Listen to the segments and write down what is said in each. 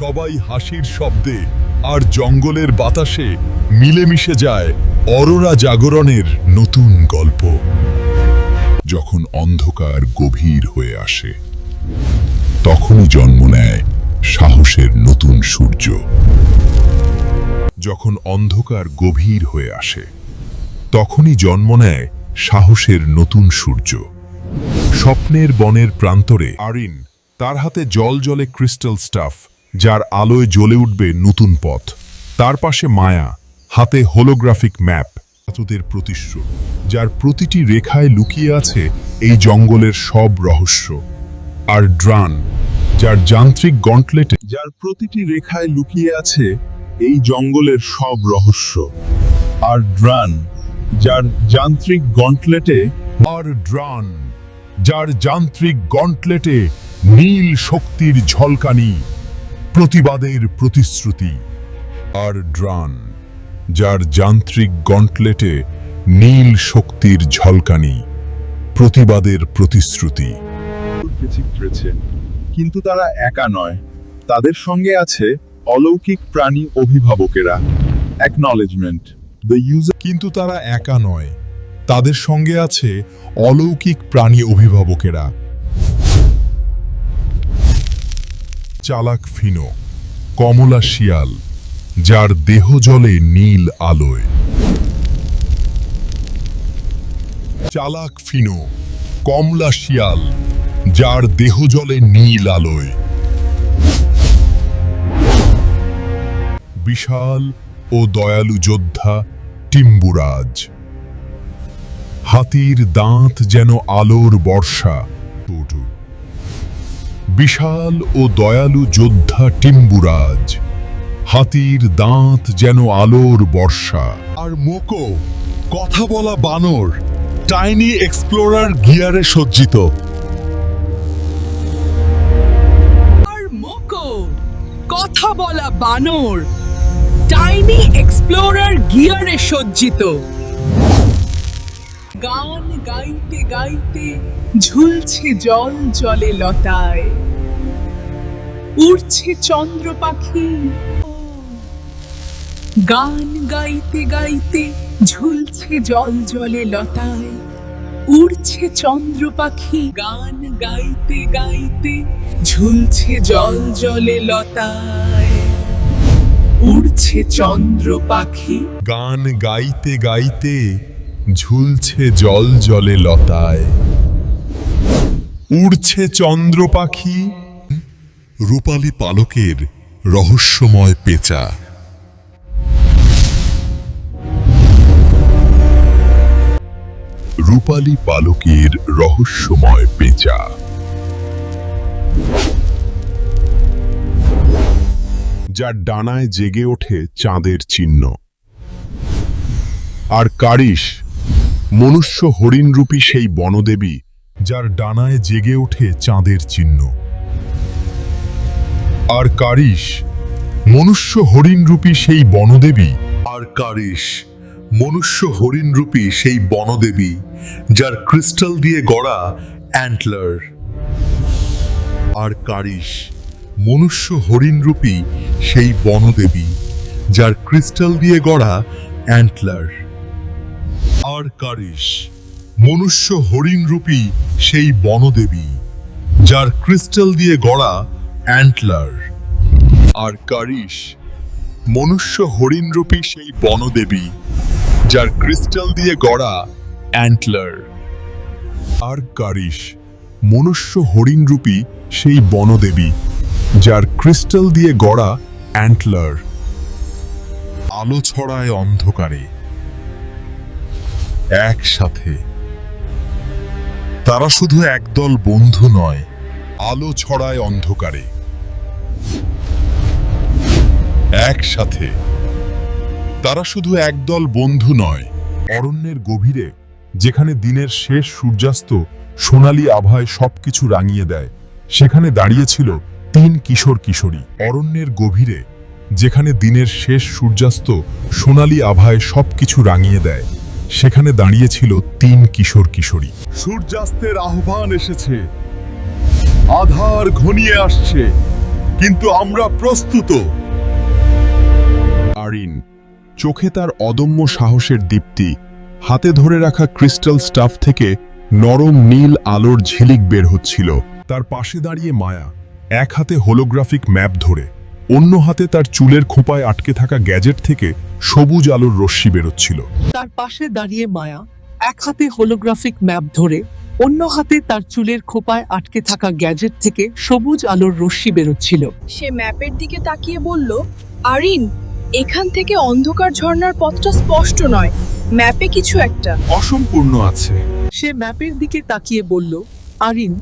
সবাই হাসির শব্দে আর জঙ্গলের বাতাসে মিলেমিশে যায় অরোরা জাগরণের নতুন গল্প। যখন অন্ধকার গভীর হয়ে আসে, তখনই জন্ম নেয় সাহসের নতুন সূর্য। যখন অন্ধকার গভীর হয়ে আসে, তখনই জন্ম নেয় সাহসের নতুন সূর্য। স্বপ্নের বনের প্রান্তরে আরিন তার হাতে জল জলে ক্রিস্টাল স্টাফ যার আলোয় জ্বলে উঠবে নতুন পথ। তার পাশে মায়া, হাতে হোলোগ্রাফিক ম্যাপ ধাতুদের প্রতিশ্রুত, যার প্রতিটি রেখায় লুকিয়ে আছে এই জঙ্গলের সব রহস্য। আর ড্রান, যার যান্ত্রিক গন্টলেটে, যার প্রতিটি রেখায় লুকিয়ে আছে এই জঙ্গলের সব রহস্য। আর ড্রান, যার যান্ত্রিক গন্টলেটে, আর ড্রান, যার যান্ত্রিক গন্টলেটে নীল শক্তির ঝলকানি। প্রতিবাদের প্রতিশ্রুতি। আর ড্রান যার যান্ত্রিক গন্টলেটে নীল শক্তির ঝলকানি প্রতিবাদের প্রতিশ্রুতি। কিন্তু তারা একা নয়। তাদের সঙ্গে আছে অলৌকিক প্রাণী অভিভাবকেরা। অ্যাকনলেজমেন্ট দ্য ইউজার কিন্তু তারা একা নয়। তাদের সঙ্গে আছে অলৌকিক প্রাণী অভিভাবকেরা। চালাক ফিনো, কমলা শিয়াল, যার দেহ জলে নীল আলোয়। চালাক ফিনো, কমলা শিয়াল, যার দেহ জলে নীল আলোয়। বিশাল ও দয়ালু যোদ্ধা টিম্বুরাজ। হাতির দাঁত যেন আলোর বর্ষা, টুটু। বিশাল ও দয়ালু যোদ্ধা টিম্বুরাজ। হাতির দাঁত যেন আলোর বর্ষা। আর মোকো, কথা বলা বানর, টাইনি এক্সপ্লোরার গিয়ারে সজ্জিত। আর মোকো, কথা বলা বানর, টাইনি এক্সপ্লোরার গিয়ারে সজ্জিত। গান গাইতে গাইতে ঝুলছে জল জলে লতায়। উড়ছে চন্দ্র পাখি। গান গাইতে গাইতে ঝুলছে জল জলে লতায়। উড়ছে চন্দ্র পাখি। গান গাইতে গাইতে ঝুলছে জল জলে লতায়। উড়ছে চন্দ্র পাখি। গান গাইতে গাইতে ঝুলছে জল জলে লতায়। উড়ছে চন্দ্র পাখি। রূপালী পালকের রহস্যময় পেঁচা। রূপালী পালকের রহস্যময় পেঁচা। যার ডানায় জেগে ওঠে চাঁদের চিহ্ন। আর কারিশ মনুষ্য হরিণরূপী সেই বনদেবী, যার ডানায় জেগে ওঠে চাঁদের চিহ্ন। আর কারিশ, মনুষ্য হরিণরূপী সেই বনদেবী। আর কারিশ, মনুষ্য হরিণরূপী সেই বনদেবী, যার ক্রিস্টাল দিয়ে গড়া অ্যান্টলার। আর কারিশ, মনুষ্য হরিণরূপী সেই বনদেবী, যার ক্রিস্টাল দিয়ে গড়া অ্যান্টলার। আর কারিশ। মনুষ্য হরিণরূপী সেই বনদেবী, যার ক্রিস্টাল দিয়ে গড়া অ্যান্টলার। আর কারিশ, মনুষ্য হরিণরূপী সেই বনদেবী, যার ক্রিস্টাল দিয়ে গড়া অ্যান্টলার। আর কারিশ, মনুষ্য হরিণরূপী সেই বনদেবী, যার ক্রিস্টাল দিয়ে গড়া অ্যান্টলার। আলো ছড়ায় অন্ধকারে। একসাথে। তারা শুধু একদল বন্ধু নয়, আলো ছড়ায় অন্ধকারে। একসাথে। তারা শুধু একদল বন্ধু নয়, অরণ্যের গভীরে, যেখানে দিনের শেষ সূর্যাস্ত সোনালী আভায় সবকিছু রাঙিয়ে দেয়, সেখানে দাঁড়িয়েছিল তিন কিশোর কিশোরী। অরণ্যের গভীরে, যেখানে দিনের শেষ সূর্যাস্ত সোনালী আভায় সবকিছু রাঙিয়ে দেয়। সেখানে দাঁড়িয়েছিল তিন কিশোর কিশোরী। সূর্যাস্তের আহ্বান এসেছে। আধার ঘনিয়ে আসছে কিন্তু আমরা প্রস্তুত। আরিন চোখে তার অদম্য সাহসের দীপ্তি হাতে ধরে রাখা ক্রিস্টাল স্টাফ থেকে নরম নীল আলোর ঝিলিক বের হচ্ছিল। তার পাশে দাঁড়িয়ে মায়া এক হাতে হোলোগ্রাফিক ম্যাপ ধরে। অন্য হাতে তার চুলের খোপায় আটকে থাকা গ্যাজেট থেকে সবুজ আলোর রশ্মি বেরোচ্ছিল। তার পাশে দাঁড়িয়ে মায়া এক হাতে হোলোগ্রাফিক ম্যাপ ধরে অন্য হাতে তার চুলের খোপায় আটকে থাকা গ্যাজেট থেকে সবুজ আলোর রশ্মি বেরোচ্ছিল। সে ম্যাপের দিকে তাকিয়ে বলল আরিন এখান থেকে অন্ধকার ঝর্ণার পথটা স্পষ্ট নয়। ম্যাপে কিছু একটা। অসম্পূর্ণ আছে। সে ম্যাপের দিকে তাকিয়ে বলল আরিন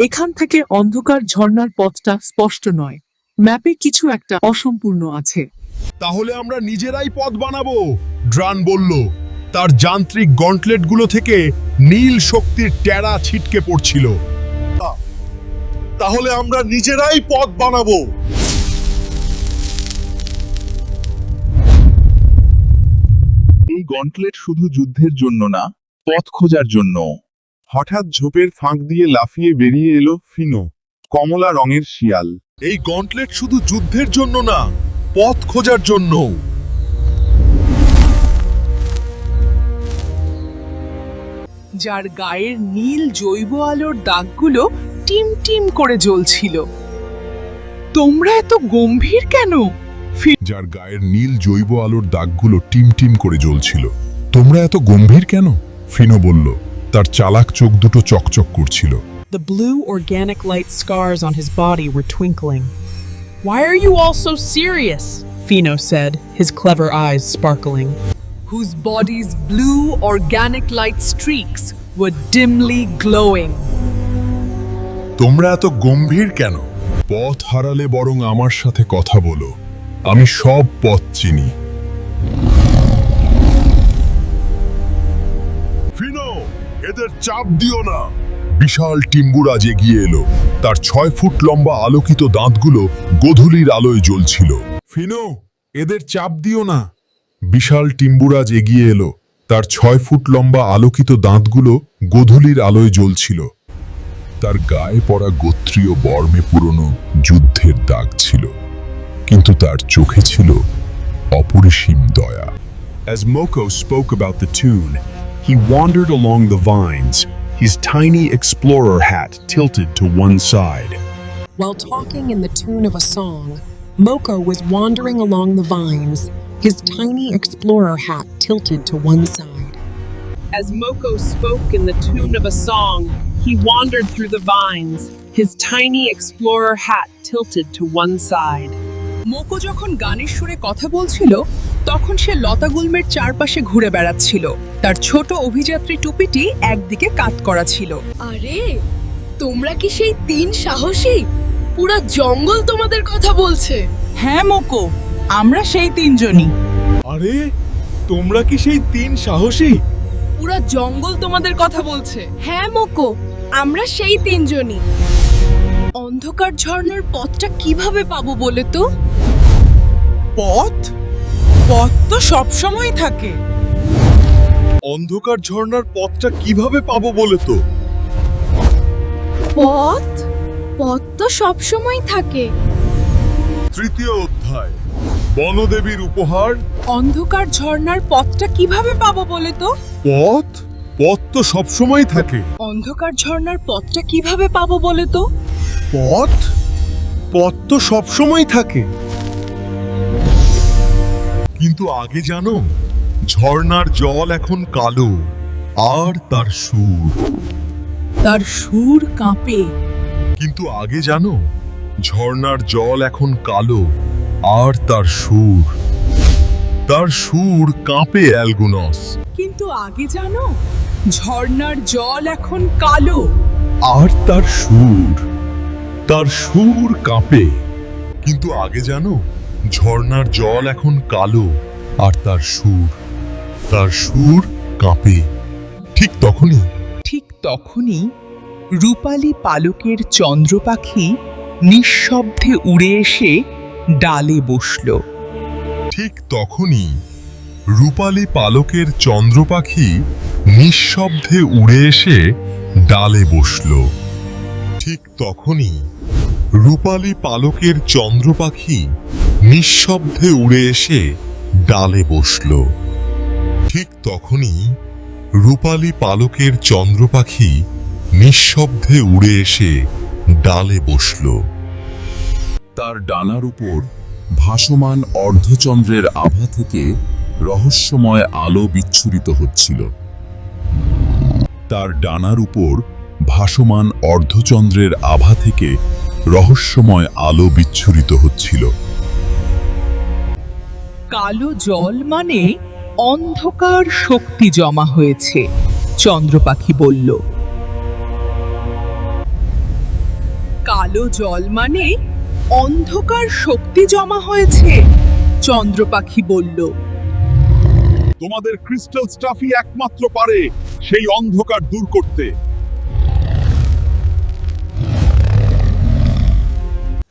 এখান থেকে অন্ধকার ঝর্ণার পথটা স্পষ্ট নয়। ম্যাপে কিছু একটা অসম্পূর্ণ আছে। তাহলে আমরা নিজেরাই পথ বানাবো ড্রান বলল। তার যান্ত্রিক গন্টলেটগুলো থেকে নীল শক্তির টেরা ছিটকে পড়ছিল। তাহলে আমরা নিজেরাই পথ বানাবো। এই গন্টলেট শুধু যুদ্ধের জন্য না পথ খোঁজার জন্য। হঠাৎ ঝোপের ফাঁক দিয়ে লাফিয়ে বেরিয়ে এলো ফিনো কমলা রঙের শিয়াল। এই গন্টলেট শুধু যুদ্ধের জন্য না পথ খোঁজার জন্য যার গায়ের নীল জৈব আলোর দাগগুলো টিম টিম করে জ্বলছিল। তোমরা এত গম্ভীর কেন? যার গায়ের নীল জৈব আলোর দাগগুলো টিম টিম করে জ্বলছিল। তোমরা এত গম্ভীর কেন? ফিনো বলল তার চালাক চোখ দুটো চকচক করছিল। The blue organic light scars on his body were twinkling. Why are you all so serious? Fino said, his clever eyes sparkling. whose body's blue organic light streaks were dimly glowing. তোমরা এত গম্ভীর কেন পথ হারালে বরং আমার সাথে কথা বলো আমি সব পথ চিনি ফিনো এদের চাপ দিও না বিশাল টিম্বুরাজ এগিয়ে এলো। তার ছয় ফুট লম্বা আলোকিত দাঁতগুলো গোধূলির আলোয় জ্বলছিল। ফিনো এদের চাপ দিও না। বিশাল টিম্বুরাজ এগিয়ে এলো। তার ছয় ফুট লম্বা আলোকিত দাঁতগুলো গোধূলির আলোয় জ্বলছিল। তার গায়ে পড়া গোত্রীয় বর্মে পুরনো যুদ্ধের দাগ ছিল। কিন্তু তার চোখে ছিল অপরিসীম দয়া। As Moko spoke about the tune, he wandered along the vines, his tiny explorer hat tilted to one side. While talking in the tune of a song, Moko was wandering along the vines, his tiny explorer hat tilted to one side. As Moko spoke in the tune of a song, he wandered through the vines, his tiny explorer hat tilted to one side. মোকো যখন গানের সুরে কথা বলছিল তখন সে লতা গুল্মের চারপাশে ঘুরে বেড়াচ্ছিল। তার ছোট অভিযাত্রী টুপিটি একদিকে কাত করা ছিল। আরে তোমরা কি সেই তিন সাহসী? পুরো জঙ্গল তোমাদের কথা বলছে। হ্যাঁ মোকো আমরা সেই তিনজনই। আরে তোমরা কি সেই তিন সাহসী? পুরো জঙ্গল তোমাদের কথা বলছে। হ্যাঁ মোকো আমরা সেই তিনজনই। অন্ধকার ঝর্ণার পথটা কীভাবে পাবো বলে তো? পথ? পথ তো সবসময় থাকে। অন্ধকার ঝর্ণার পথটা কীভাবে পাবো বলে তো? পথ? পথ তো সবসময় থাকে। তৃতীয় অধ্যায় বনদেবীর উপহার। অন্ধকার ঝর্ণার পথটা কীভাবে পাবো বলে তো? পথ? পথ তো সবসময় থাকে। অন্ধকার ঝর্ণার পথটা কীভাবে পাবো বলে তো? পথ? পথ তো সবসময় থাকে। কিন্তু আগে জানো ঝর্ণার জল এখন কালো আর তার সুর। তার সুর কাঁপে। কিন্তু আগে জানো ঝর্ণার জল এখন কালো আর তার সুর। তার সুর কাঁপে অ্যালগুনস। কিন্তু আগে জানো ঝর্ণার জল এখন কালো। আর তার সুর। তার সুর কাঁপে। কিন্তু আগে জানো ঝর্ণার জল এখন কালো আর তার সুর তার সুর কাঁপে। ঠিক তখনই ঠিক তখনই রূপালী পালকের চন্দ্র পাখি নিঃশব্দে উড়ে এসে ডালে বসল। ঠিক তখনই রূপালী পালকের চন্দ্র পাখি নিঃশব্দে উড়ে এসে ডালে বসল। ঠিক তখনই রূপালী পালকের চন্দ্র পাখি নিঃশব্দে উড়ে এসে ডালে বসল। ঠিক তখনই রূপালী পালকের চন্দ্র পাখি নিঃশব্দে উড়ে এসে ডালে বসল। তার ডানার উপর ভাসমান অর্ধচন্দ্রের আভা থেকে রহস্যময় আলো বিচ্ছুরিত হচ্ছিল। তার ডানার উপর ভাসমান অর্ধচন্দ্রের আভা থেকে রহস্যময় আলো বিচ্ছুরিত হচ্ছিল। কালো জল মানে অন্ধকার শক্তি জমা হয়েছে, চন্দ্রপাখি বলল। কালো জল মানে অন্ধকার শক্তি জমা হয়েছে চন্দ্র পাখি বলল। তোমাদের ক্রিস্টাল স্টাফই একমাত্র পারে সেই অন্ধকার দূর করতে।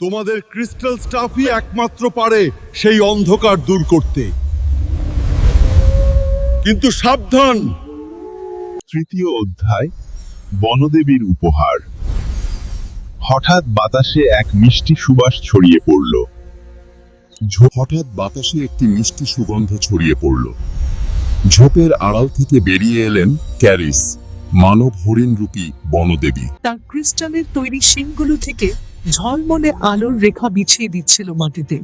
তোমাদের ক্রিস্টাল স্টাফই একমাত্র পারে সেই অন্ধকার দূর করতে। কিন্তু সাবধান! তৃতীয় অধ্যায় বনদেবীর উপহার। হঠাৎ বাতাসে এক মিষ্টি সুবাস ছড়িয়ে পড়ল। হঠাৎ বাতাসে একটি মিষ্টি সুগন্ধ ছড়িয়ে পড়ল। ঝোপের আড়াল থেকে বেরিয়ে এলেন ক্যারিস মানব হরিণরূপী বনদেবী। তার ক্রিস্টালের তৈরি শিংগুলো থেকে ঝলমলে আলোর রেখা বিছিয়ে দিচ্ছিল মাটিতে।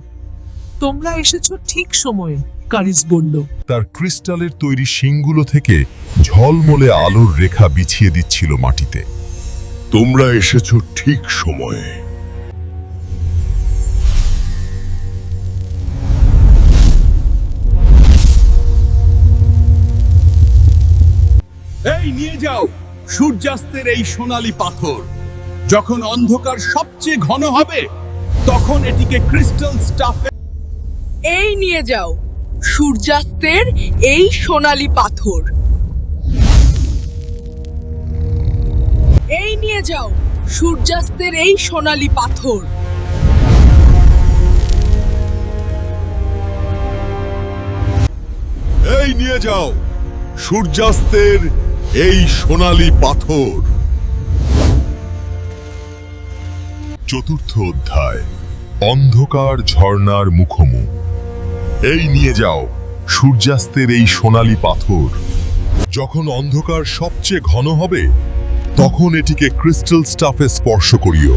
তোমরা এসেছ ঠিক সময়ে, কারিস বলল। তার ক্রিস্টালের তৈরি শিংগুলো থেকে ঝলমলে আলোর রেখা বিছিয়ে দিচ্ছিল মাটিতে। তোমরা এসেছ ঠিক সময়ে। এই নিয়ে যাও, সূর্যাস্তের এই সোনালী পাথর। যখন অন্ধকার সবচেয়ে ঘন হবে তখন এটিকে ক্রিস্টাল স্টাফে এই নিয়ে যাও সূর্যাস্তের এই সোনালি পাথর। এই নিয়ে যাও সূর্যাস্তের এই সোনালী পাথর। এই নিয়ে যাও সূর্যাস্তের এই সোনালী পাথর। চতুর্থ অধ্যায়, অন্ধকার ঝর্ণার মুখোমুখ। এই নিয়ে যাও, সূর্যাস্তের এই সোনালি পাথর। যখন অন্ধকার সবচেয়ে ঘন হবে, তখন এটিকে ক্রিস্টাল স্টাফে স্পর্শ করিও।